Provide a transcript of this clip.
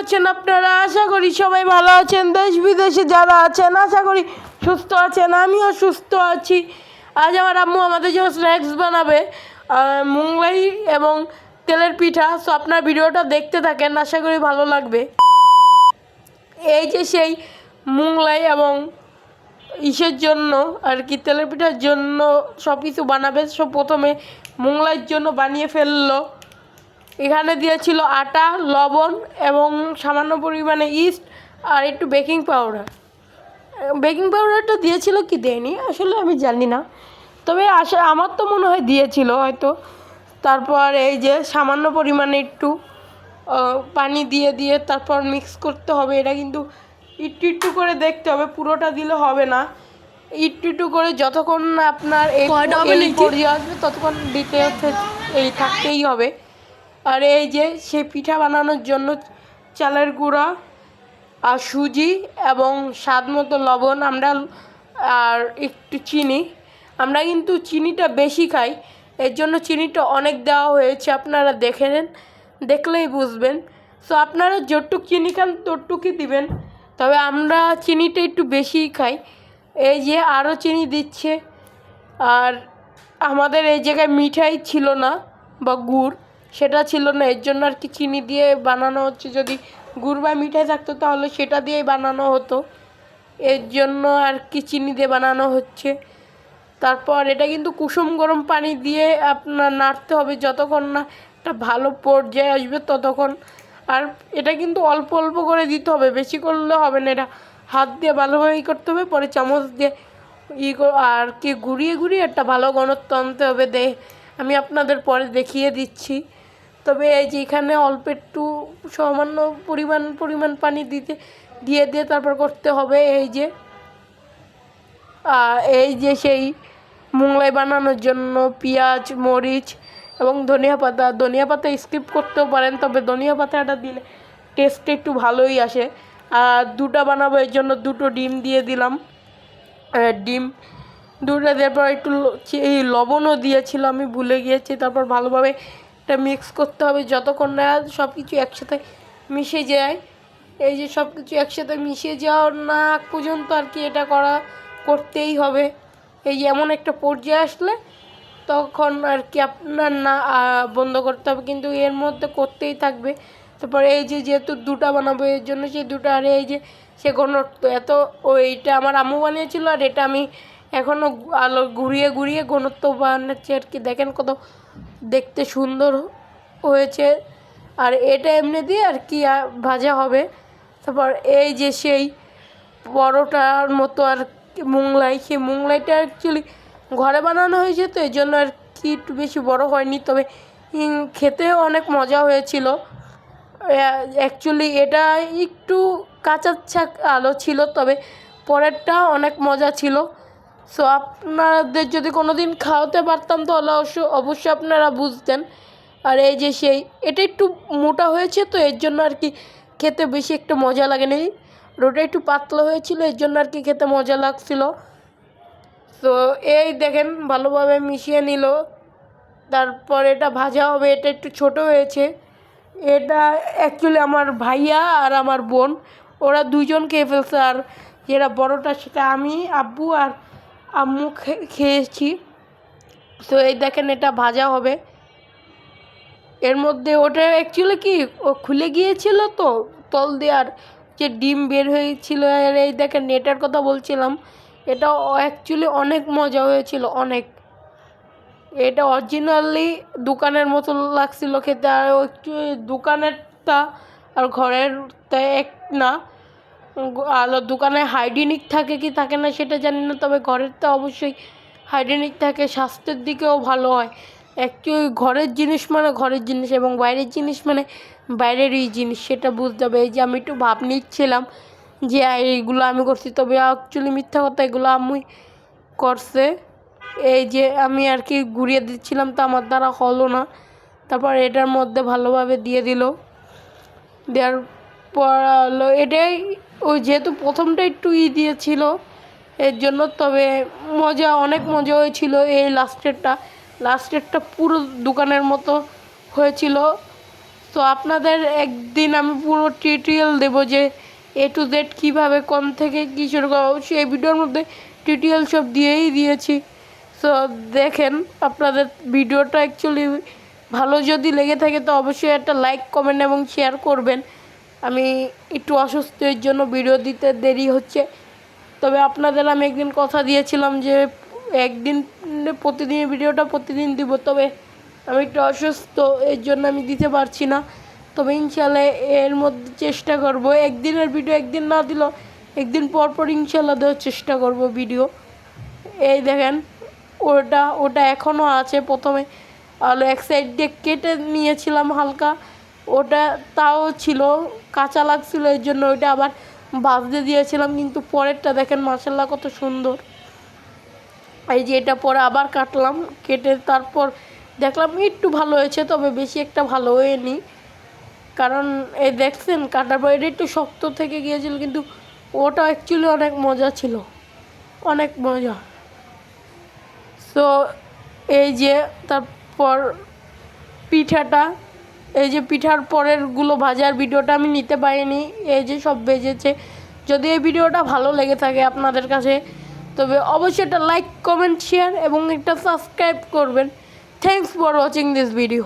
আছেন আপনারা? আশা করি সবাই ভালো আছেন। দেশ বিদেশে যারা আছেন, আশা করি সুস্থ আছেন। আমিও সুস্থ আছি। আজ আমার আম্মু আমাদের জন্য স্ন্যাক্স বানাবে। মুংলাই এবং তেলের পিঠা। সো আপনার ভিডিওটা দেখতে থাকেন। আশা করি ভালো লাগবে। এই যে সেই মুংলাই এবং ইসের জন্য আর কি, তেলের পিঠার জন্য সব কিছু বানাবে। সব প্রথমে মুংলাইয়ের জন্য বানিয়ে ফেলল। এখানে দিয়েছিল আটা লবণ এবং সামান্য পরিমাণে ইস্ট আর একটু বেকিং পাউডার বেকিং পাউডারটা দিয়েছিল কি দেয়নি? আসলে আমি জানি না। তবে আসে আমার তো মনে হয় দিয়েছিল হয়তো। তারপর এই যে সামান্য পরিমাণে একটু পানি দিয়ে দিয়ে তারপর মিক্স করতে হবে। এটা কিন্তু একটু একটু করে দেখতে হবে। পুরোটা দিলে হবে না। একটু একটু করে যতক্ষণ আপনার এই পর্যায়ে আসবে ততক্ষণ দিতে হচ্ছে এই থাকতেই হবে। আর এই যে সেই পিঠা বানানোর জন্য চালের গুঁড়া আর সুজি এবং স্বাদ মতো লবণ, আমরা আর একটু চিনি। আমরা কিন্তু চিনিটা বেশি খাই। এর জন্য চিনিটা অনেক দেওয়া হয়েছে, আপনারা দেখে নেন, দেখলেই বুঝবেন। সো আপনারা যতটুক চিনি খান, ততটুকুই দিবেন। তবে আমরা চিনিটা একটু বেশিই খাই। এই যে আরও চিনি দিচ্ছে। আর আমাদের এই জায়গায় মিঠাই ছিল না বা গুড়। সেটা ছিল না, এর জন্য আর কি চিনি দিয়ে বানানো হচ্ছে। যদি গুড় বা মিঠাই থাকতো তাহলে সেটা দিয়েই বানানো হতো। এর জন্য আর কি চিনি দিয়ে বানানো হচ্ছে। তারপর এটা কিন্তু কুসুম গরম পানি দিয়ে আপনার নাড়তে হবে যতক্ষণ না একটা ভালো পর্যায়ে আসবে ততক্ষণ। আর এটা কিন্তু অল্প অল্প করে দিতে হবে, বেশি করলে হবে না। এটা হাত দিয়ে ভালোভাবে ই করতে হবে, পরে চামচ দিয়ে ই আর কি ঘুরিয়ে ঘুরিয়ে একটা ভালো ঘনত্ব আনতে হবে। দে, আমি আপনাদের পরে দেখিয়ে দিচ্ছি। তবে এই যে এখানে অল্প একটু সামান্য পরিমাণ পরিমাণ পানি দিতে, দিয়ে দিয়ে তারপর করতে হবে এই যে এই যে সেই মোংলাই বানানোর জন্য পেঁয়াজ, মরিচ এবং ধনিয়া পাতা। ধনিয়া পাতা স্কিপ করতেও পারেন, তবে ধনিয়া পাতাটা দিলে টেস্ট একটু ভালোই আসে। আর দুটো বানাবো, এর জন্য দুটো ডিম দিয়ে দিলাম। ডিম দুটো দেওয়ার পর একটু এই লবণও দিয়েছিল আমি ভুলে গিয়েছি। তারপর ভালোভাবে এটা মিক্স করতে হবে, যতক্ষণ না সব কিছু একসাথে মিশে যায়। এই যে সব কিছু একসাথে মিশে যাওয়ার না পর্যন্ত আর কি এটা করা, করতেই হবে। এই এমন একটা পর্যায়ে আসলে তখন আর কি আপনার না বন্ধ করতে হবে। কিন্তু এর মধ্যে করতেই থাকবে। তারপরে এই যে যেহেতু দুটা বানাবো, এর জন্য সেই দুটো, আর এই যে সে ঘনত্ব এত ওইটা আমার আম্মু বানিয়েছিল আর এটা আমি এখনও আলো ঘুরিয়ে ঘুরিয়ে ঘনত্ব বানাচ্ছি আর কি দেখেন কত দেখতে সুন্দর হয়েছে। আর এটা এমনি দিয়ে আর কি ভাজা হবে। তারপর এই যে সেই পরোটার মতো আর মুংলাই, সেই মুংলাইটা অ্যাকচুয়ালি ঘরে বানানো হয়েছে তো এই জন্য আর কি একটু বেশি বড় হয়নি। তবে খেতেও অনেক মজা হয়েছিল। অ্যাকচুয়ালি এটা একটু কাঁচা আলো ছিল, তবে পরেরটা অনেক মজা ছিল। সো আপনাদের যদি কোনো দিন খাওয়াতে পারতাম তাহলে অবশ্য, অবশ্যই আপনারা বুঝতেন। আর এই যে সেই, এটা একটু মোটা হয়েছে তো, এর জন্য আর কি খেতে বেশি একটা মজা লাগেনি। রোটা একটু পাতলা হয়েছিল, এর জন্য আর কি খেতে মজা লাগছিল। তো এই দেখেন, ভালোভাবে মিশিয়ে নিল। তারপর এটা ভাজা হবে, এটা একটু ছোট হয়েছে। এটা অ্যাকচুয়ালি আমার ভাইয়া আর আমার বোন, ওরা দুজন খেয়ে ফেলছে। আর যেটা বড়টা, সেটা আমি, আব্বু আর আম্মু খেয়েছি। তো এই দেখেন এটা ভাজা হবে। এর মধ্যে ওটা অ্যাকচুয়ালি কি, ও খুলে গিয়েছিল তো, তল দেওয়ার যে ডিম বের হয়েছিল, আর এই দেখেন এটার কথা বলছিলাম এটা অ্যাকচুয়ালি অনেক মজা হয়েছিল, অনেক। এটা অরিজিনালি দোকানের মতো লাগছিল খেতে, আর একটু দোকানেরটা আর ঘরেরটা এক না আর দোকানে হাইজিনিক থাকে কি থাকে না সেটা জানি না, তবে ঘরের তো অবশ্যই হাইজিনিক থাকে, স্বাস্থ্যের দিকেও ভালো হয়। অ্যাকচুয়ালি ঘরের জিনিস মানে ঘরের জিনিস এবং বাইরের জিনিস মানে বাইরেরই জিনিস, সেটা বুঝতে হবে। এই যে আমি একটু ভাব নিচ্ছিলাম যে এইগুলো আমি করছি, তবে অ্যাকচুয়ালি মিথ্যা কথা, এগুলো আমি করছে। এই যে আমি আর কি ঘুরিয়ে দিচ্ছিলাম, তো আমার দ্বারা হলো না। তারপর এটার মধ্যে ভালোভাবে দিয়ে দিল। দেওয়ার পর এটাই ওই যেহেতু প্রথমটা একটু ই দিয়েছিল, এর জন্য তবে মজা, অনেক মজা হয়েছিল এই লাস্টেরটা লাস্টেরটা পুরো দোকানের মতো হয়েছিল। তো আপনাদের একদিন আমি পুরো টিউটোরিয়াল দেবো যে এ টু জেড কীভাবে, কোন থেকে কী শুরু করা, অবশ্যই এই ভিডিওর মধ্যে টিউটোরিয়াল সব দিয়েই দিয়েছি। তো দেখেন, আপনাদের ভিডিওটা অ্যাকচুয়ালি ভালো যদি লেগে থাকে, তো অবশ্যই একটা লাইক কমেন্ট এবং শেয়ার করবেন। আমি একটু অসুস্থের জন্য ভিডিও দিতে দেরি হচ্ছে। তবে আপনাদের আমি একদিন কথা দিয়েছিলাম যে একদিন প্রতিদিন ভিডিওটা প্রতিদিন দিব, তবে আমি একটু অসুস্থ, এর জন্য আমি দিতে পারছি না। তবে ইনশাল্লাহ এর মধ্যে চেষ্টা করব। একদিনের ভিডিও একদিন না দিলেও একদিন পর পর ইনশাল্লাহ দেওয়ার চেষ্টা করব ভিডিও এই দেখেন, ওটা ওটা এখনও আছে। প্রথমে আলো এক সাইড দিয়ে কেটে নিয়েছিলাম হালকা। ওটা তাও ছিল, কাঁচা লাগছিল, এর জন্য ওইটা আবার বাজতে দিয়েছিলাম, কিন্তু পরেরটা দেখেন মাসাল্লাহ কত সুন্দর। এই যে এটা পরে আবার কাটলাম, কেটে তারপর দেখলাম একটু ভালো হয়েছে, তবে বেশি একটা ভালো হয়নি। কারণ এই দেখছেন, কাটার পর এটা একটু শক্ত থেকে গিয়েছিল, কিন্তু ওটা অ্যাকচুয়ালি অনেক মজা ছিল। অনেক মজা। সো এই যে তারপর পিঠাটা এই যে পিঠার পরেরগুলো ভাজার ভিডিওটা আমি নিতে পারিনি, এই যে সব বেজেছে। যদি এই ভিডিওটা ভালো লেগে থাকে আপনাদের কাছে, তবে অবশ্যই একটা লাইক কমেন্ট শেয়ার এবং একটা সাবস্ক্রাইব করবেন। Thanks for watching this video